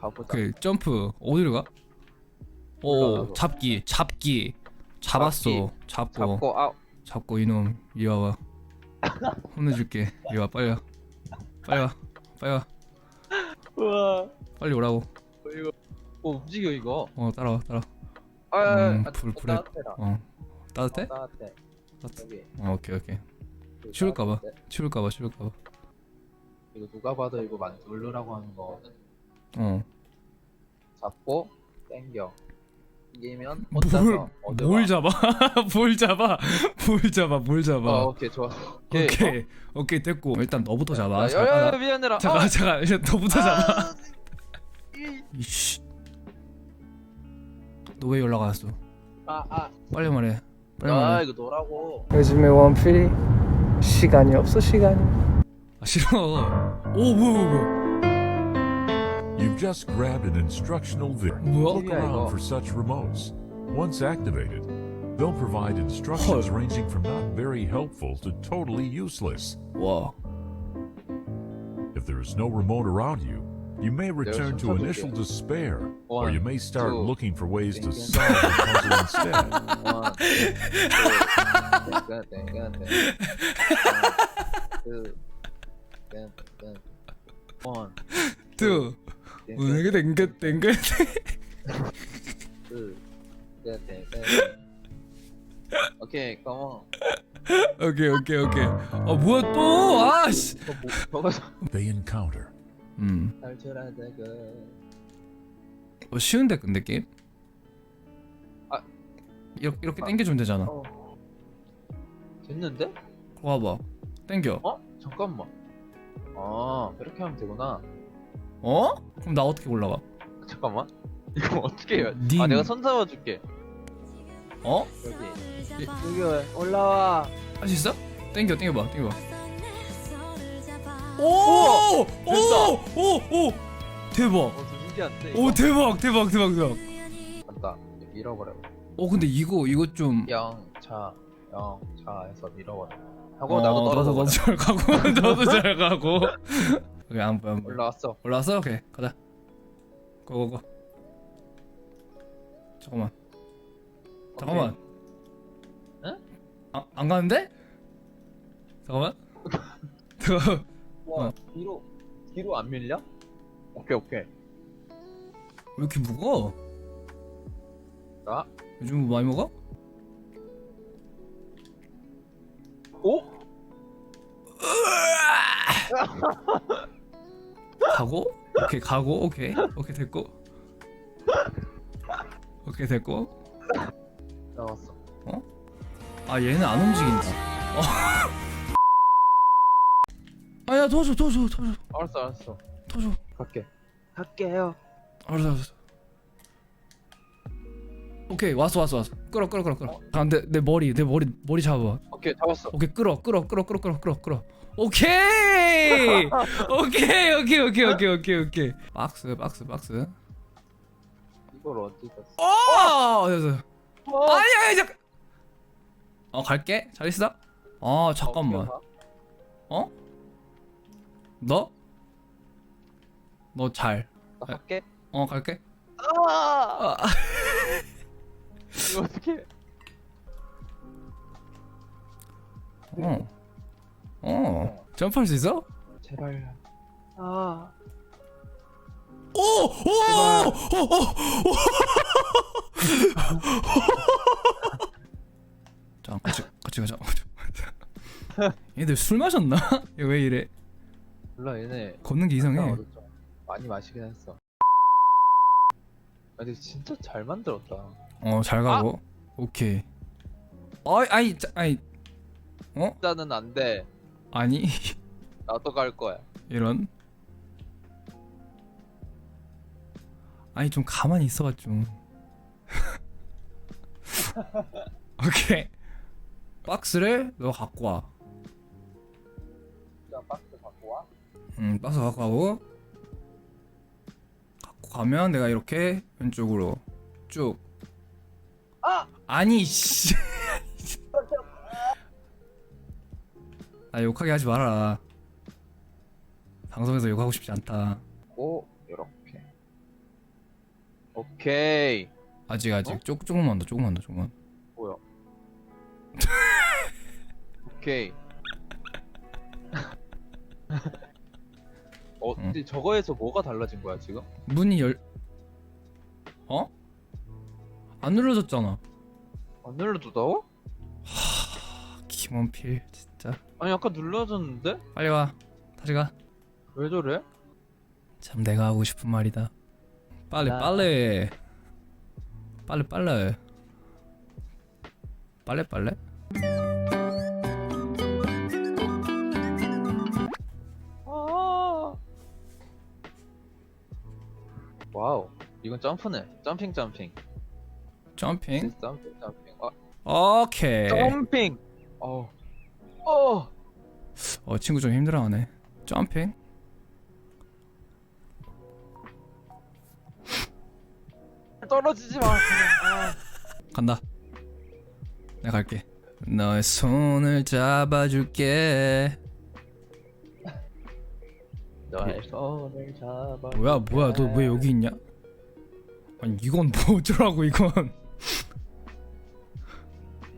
가보자. 오케이 점프 어디로 가? 오. 잡기 잡기 잡았어 잡고 잡고 아 잡고 이놈 이리 와봐 혼내줄게 이리 와 빨리 와 빨리 와 빨리 와 우와 빨리 오라고 이거 오 움직여 이거. 어 따라와 따라와 아, 음, 아, 불, 아, 불에- 따뜻해라. 어 따뜻해? 어, 따뜻해. 따뜻- 여기. 어 오케이 오케이 여기 추울까봐. 따뜻해. 추울까봐 추울까봐 이거 누가 봐도 이거 만 누르라고 하는 거거든. 어 잡고 당겨. 이기면 뭘, 혼자서. 뭘 잡아? 뭘 잡아? 뭘 잡아? 뭘 잡아? 어, 오케이 좋아. 오케이. 오케이 오케이 됐고 일단 너부터 잡아 야, 잠깐, 야, 야, 아, 미안해라. 잠깐 아, 잠깐 이제 너부터 잡아 아, 이- 이씨 너 왜 연락 안 왔어? 아, 아, 빨리 말해 빨리 아, 말해 이거 너라고. 요즘에 원필이 시간이 없어 시간이 아 싫어 오 뭐야 뭐야 You've just grabbed an instructional video. 뭐야? Look Yeah, around 이거. for such remotes. Once activated, they'll provide instructions 헐. ranging from not very helpful to totally useless. 와 If there is no remote around you, you may return to some initial trouble despair, or One, you may start two, looking for ways to three, solve the puzzle instead. 원, 투, 땡겨, 땡겨, 땡겨. 원, 투, 땡겨, 땡겨. 원, 땡겨, 땡겨. 오케이, 컴온. 오케이 오케이 오케이 아 뭐야 또 아씨 저 뭐, They encounter 음. 어, 쉬운데 근데 게임 아. 이렇게 이렇게 땡겨주면 되잖아 어. 됐는데? 와봐 땡겨 어? 잠깐만. 아, 이렇게 하면 되구나. 어? 그럼 나 어떻게 올라가? 잠깐만. 이거 어떻게 해요? 님. 아, 내가 손 잡아줄게. 어? 여기. 여기 올라와. 할 수 있어? 땡겨 땡겨봐 땡겨봐! 오! 오! 오! 오! 대박 어, 좀 신기한데? 오 대박 대박 대박 대박 간다. 밀어버려. 어 근데 이거 이거 좀 영차, 영차 해서 밀어버려. 하고 어, 나도 떨어져. 너도 잘 가고 너도 잘 가고 오케이 안 보여 안 보여 올라왔어. 올라왔어? 오케이 가자 고고고 잠깐만 잠깐만 응? 아, 안 가는데? 잠깐만 잠깐만 와, 어. 뒤로 뒤로 안 밀려? 오케이 오케이. 왜 이렇게 무거워? 자, 요즘 뭐 많이 먹어? 오? 가고? 오케이 가고 오케이 오케이 됐고 오케이 됐고 나왔어. 아 얘는 안 움직인다 어. 아야 도와줘 도와줘 도와줘 알았어 알았어. 도와줘 갈게. 갈게요. 알았어 알았어 오케이 왔어 왔어 왔어 끌어 끌어 끌어 끌어 아내 내 머리 내 머리 머리 잡아봐 오케이 잡았어. 오케이 끌어 끌어 끌어 끌어 끌어 끌어 끌어 오케이 오케이 오케이 오케이 오케이 오케이 오케이 박스 박스 박스 이걸 어디 뒀어? 어 됐어 어, 아니 아니 잠깐 어 갈게 잘 있어 아 잠깐만 어 너? 너 잘. 나 갈게. 어 갈게. 아! 아, 이거 어떻게? 어. 어. 점프할 수 있어? 제발. 아. 오! 오! 오! 오! 오! 자, 같이 같이 가자. 얘들 술 마셨나? 얘왜 이래? 몰라 얘네. 걷는 게 이상해. 좀 많이 마시긴 했어. 아, 근데 진짜 잘 만들었다. 어, 잘 가고. 오케이. 어이, 아이, 자, 아이. 어? 일단은 안 돼. 아니. 나도 갈 거야. 이런. 아니 좀 가만히 있어봐 좀. 오케이. 박스를 너 갖고 와. 일단 박스 갖고 와. 음, 박스 갖고 가고. 갖고 가면 내가 이렇게 왼쪽으로 쭉. 아! 아니 씨. 아 욕하게 하지 말아라. 방송에서 욕하고 싶지 않다. 고 이렇게. 오케이. 아직 아직 어? 조, 조금만 더 조금만 더 조금만 뭐야? 오케이. 어, 응. 근데 저거에서 뭐가 달라진 거야 지금? 문이 열 어? 안 눌러졌잖아 안 눌러줬다고? 아, 김원필 진짜 아니 아까 눌러졌는데? 빨리 와 다시 왜 저래? 내가 하고 싶은 말이다 빨리 나- 빨리 빨리 빨리 빨리 빨리 아. 와우. 이건 점프네. 점핑 점핑. 점핑 점핑 점핑. 아, 오케이 점핑. 어. 어. 어 친구 좀 힘들어하네 점핑 떨어지지 마. 아. 간다 내가 갈게 너의 손을 잡아줄게 너의 손을 잡아. 뭐야 뭐야 너 왜 여기 있냐 아니 이건 뭐 어쩌라고 이건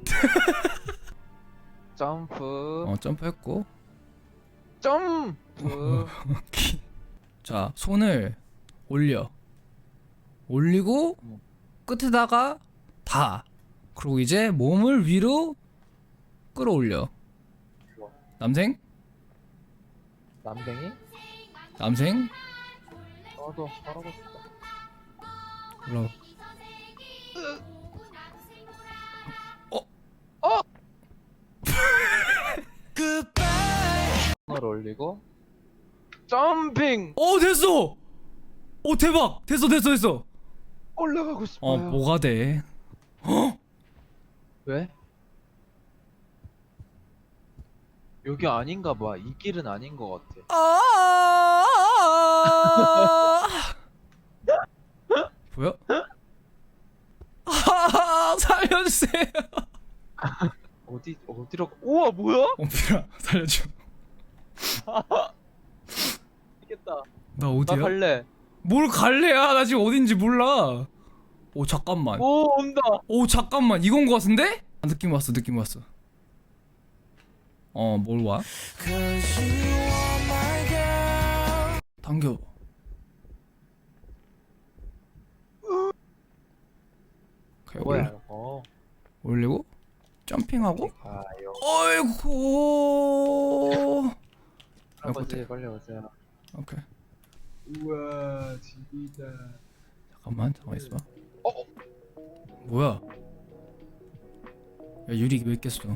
점프. 어 점프했고 점프. 자 손을 올려 올리고 음. 끝에다가 다 그리고 이제 몸을 위로 끌어올려. 남생 남뱅이? 남생 나도 잘하고 싶다. 올라 손 을 올리고 점핑. 오 됐어 오 대박 됐어 됐어 됐어 올라가고 싶어요. 어 뭐가 돼 왜? 여기 아닌가 봐. 이 길은 아닌 것 같아. 아 뭐야 아 살려주세요 어디 어디로? 가- 우와 뭐야? 엄필아 살려줘 이겠다. 나 나 어디야 갈래. 뭘 갈래야 나 지금 어딘지 몰라 오 잠깐만 오 온다. 오 잠깐만 이건 거 같은데 아, 느낌 왔어 느낌 왔어 어 뭘 와? 당겨 오케이, 올려, 뭐야? 어. 올리고 점핑하고 가요. 어이구 할아버지 빨리 오세요. 오케이 우와 진짜. 잠깐만 잠깐 있어봐 어? 뭐야 야 유리 왜 깼어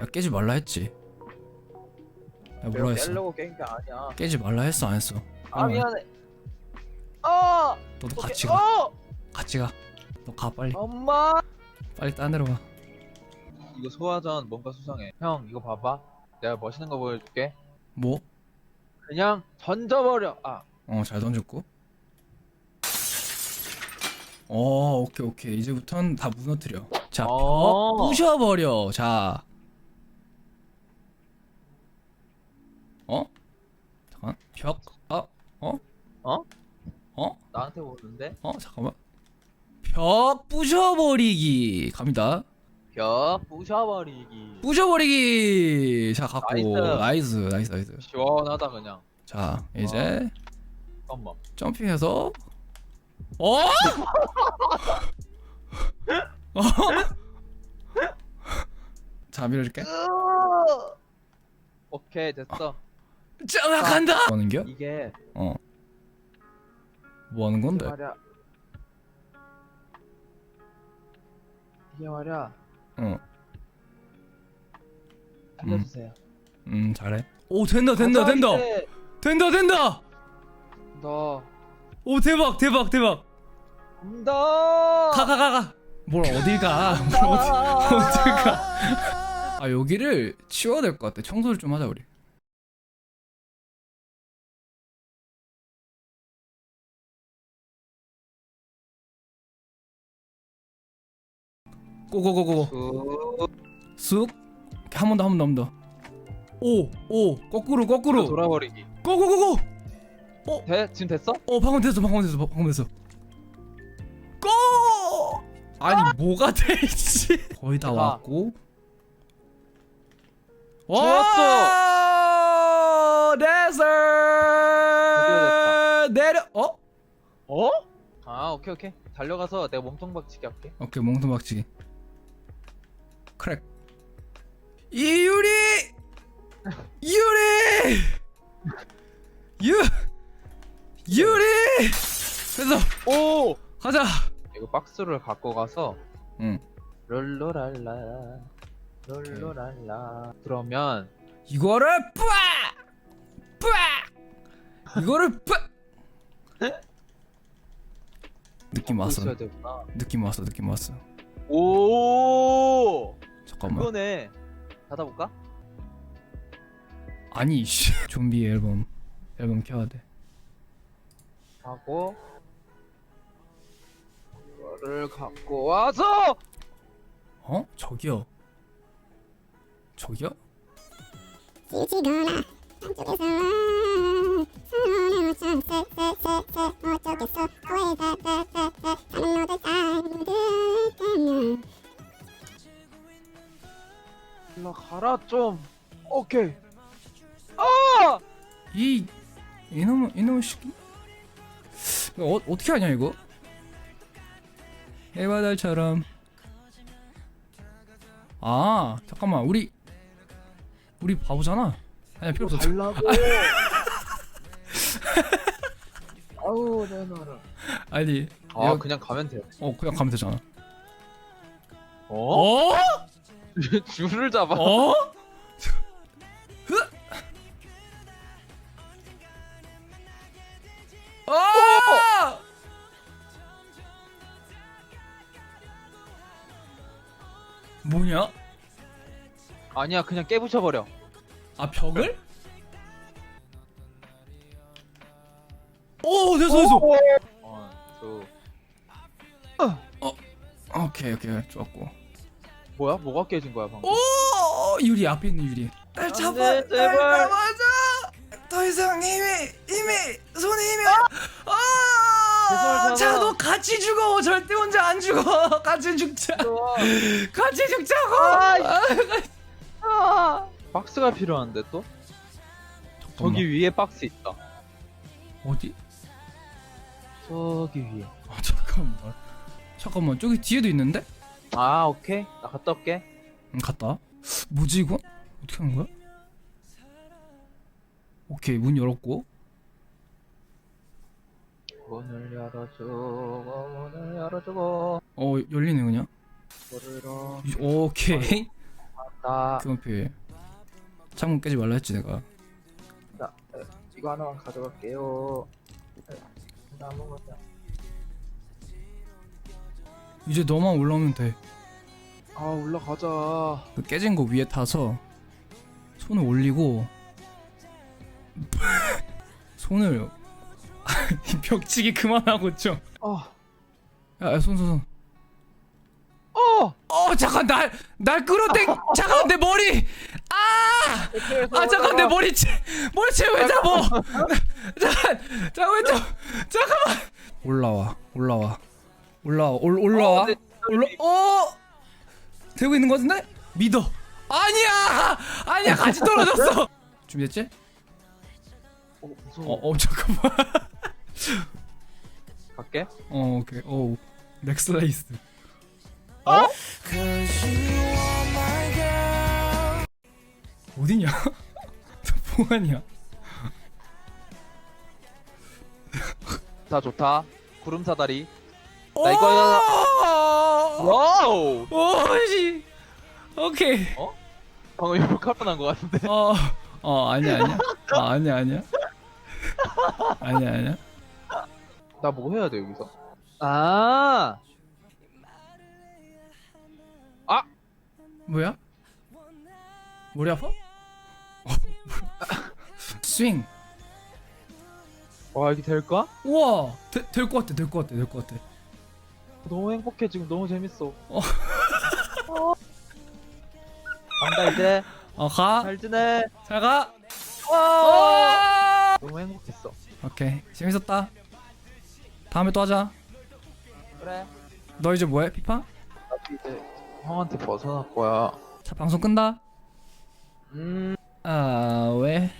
야 깨지 말라 했지 야 뭐라 했어 깨려고 깬 게 아니야. 깨지 말라 했어 안 했어 아 빨리 와. 미안해. 아. 너도. 같이 가 어! 같이 가너 가 빨리 엄마. 빨리 딴 데로 가 이거 소화전 뭔가 수상해. 형 이거 봐봐. 내가 멋있는 거 보여줄게. 뭐? 그냥 던져버려. 아. 어 잘 던졌고 어 오케이 오케이 이제부턴 다 무너뜨려 자벽 어. 부셔버려 자 어? 잠깐 벽 어? 어? 어? 어? 나한테 오는데? 어? 잠깐만 벽 부셔버리기 갑니다 벽 부셔버리기. 부셔버리기 자 갖고 나이스. 나이스 나이스 나이스 시원하다 그냥. 자 이제 잠깐만. 점핑해서 어? 어? 자 밀어줄게 오케이 됐어. 자 간다 뭐 하는 겨? 이게 어. 뭐 하는 건데? 말이야. 이게 말이야. 어. 알려주세요. 음. 잘해. 오 된다 된다 가자, 된다. 된다 된다. 너. 오 대박 대박 대박. 온다. 가 가 가 가. 뭘 어딜 가 뭘 어디 어딜 가 아 여기를 치워야 될 것 같아. 청소를 좀 하자 우리 고고고고 쑥 쑥한 번 더 한 번 더 한 번 더오오 거꾸로 거꾸로 돌아버리기. 고고고고 돼? 지금 됐어? 어 방금 됐어 방금 됐어 방금 됐어 아니 뭐가 되지? 거의 다 아. 왔고. 좋았어. 오! 됐어. 내려. 어? 어? 아 오케이 오케이 달려가서 내가 몸통 박치기 할게 오케이 몽둥 박치기. 크랙. 이유리. 유리. 유. 유리. 그래서 오! 가자. 이거 박스를 갖고 가서 응. 롤로랄라 롤로랄라 그러면 이거를 뿌아 뿌아 이거를 뿌 느낌 왔어 있어야 되구나 느낌 왔어 느낌 왔어 오 잠깐만. 그거네. 닫아볼까? 아니 씨. 좀비 앨범. 앨범 켜야 돼. 하고 이거를 갖고 와서! 어? 저기요. 저기요? 지지거나 한쪽에서 쎄쎄쎄쎄 어쩌겠어 때문 올라가라 좀. 오케이. 아! 이 이놈 이놈 새끼? 어, 어떻게 하냐 이거? 해바달처럼. 아 잠깐만. 우리 우리 바보잖아. 아니 필요 없어. 달라고. 아우 내 나라. 아니 아 야, 그냥 가면 돼어 그냥 가면 되잖아. 어? 어? 줄을 잡아 어? 흐? 어! 뭐냐? 아니야 그냥 깨부셔 버려 아 벽을? 오 됐어 됐어 원, 투. 오케이 오케이 좋았고 뭐야? 뭐가 깨진 거야 방금? 오 유리 앞에 있는 유리 날 잡아, 날 제발. 잡아줘 더 이상 힘이 힘이 손에 힘이 제발 아, 잡아. 자너 같이 죽어 절대 혼자 안 죽어 같이 죽자. 같이 죽자고 아, 박스가 필요한데 또? 저기 위에 박스 있다. 어디? 저기 위에. 아 잠깐만 잠깐만 저기 뒤에도 있는데? 아 오케이. 나 갔다 올게. 응 갔다 뭐지 이거? 어떻게 하는 거야? 오케이 문 열었고 문을 열어주고 문을 열어주고 어 열리네 그냥 오케이 나 그건 필요해 창문 깨지 말라 했지 내가 이거 하나만 가져갈게요. 나 아무것도. 이제 너만 올라오면 돼 아 올라가자. 그 깨진 거 위에 타서 손을 올리고 손을 벽치기 그만하고 좀. 어. 야, 손, 손, 손. 어. 어, 잠깐, 날, 날 끌어당, 잠깐, 내 머리! 아! 아, 잠깐, 내 머리 채, 머리 채 왜 잡어! 잠깐, 잠깐, 왜 잡, 잠깐만! 올라와, 올라와. 올라와, 올, 올라와. 어, 네. 올라, 어! 되고 있는 거 같은데? 믿어. 아니야! 아니야, 같이 떨어졌어! 준비됐지? 어, 어, 무서워. 어, 잠깐만. 갈게. 어, 오케이. 오, 넥슬레이스. 어? 어디냐? 너 뭐하냐? 좋다 좋다. 구름 사다리. 나 이거- 와! 와우. 오씨. 오케이. 방금 이거 카뻔한 거 같은데. 어, 어 아니야 아니야. 아 아니야 아니야. 아니야 아니야. 나 뭐 해야 돼 여기서? 아. 뭐야? 머리 아파? 스윙. 와 이게 될까? 우와. 될것 같아 될 것 같아 될 것 같아. 너무 행복해 지금 너무 재밌어. 어. 어. 간다 이제. 어 가. 잘 지내. 잘 가. 와. 어! 너무 행복했어. 오케이 재밌었다. 다음에 또 하자. 그래. 너 이제 뭐해 피파? 이제 형한테 벗어날 거야 자 방송 끈다 음 아 왜?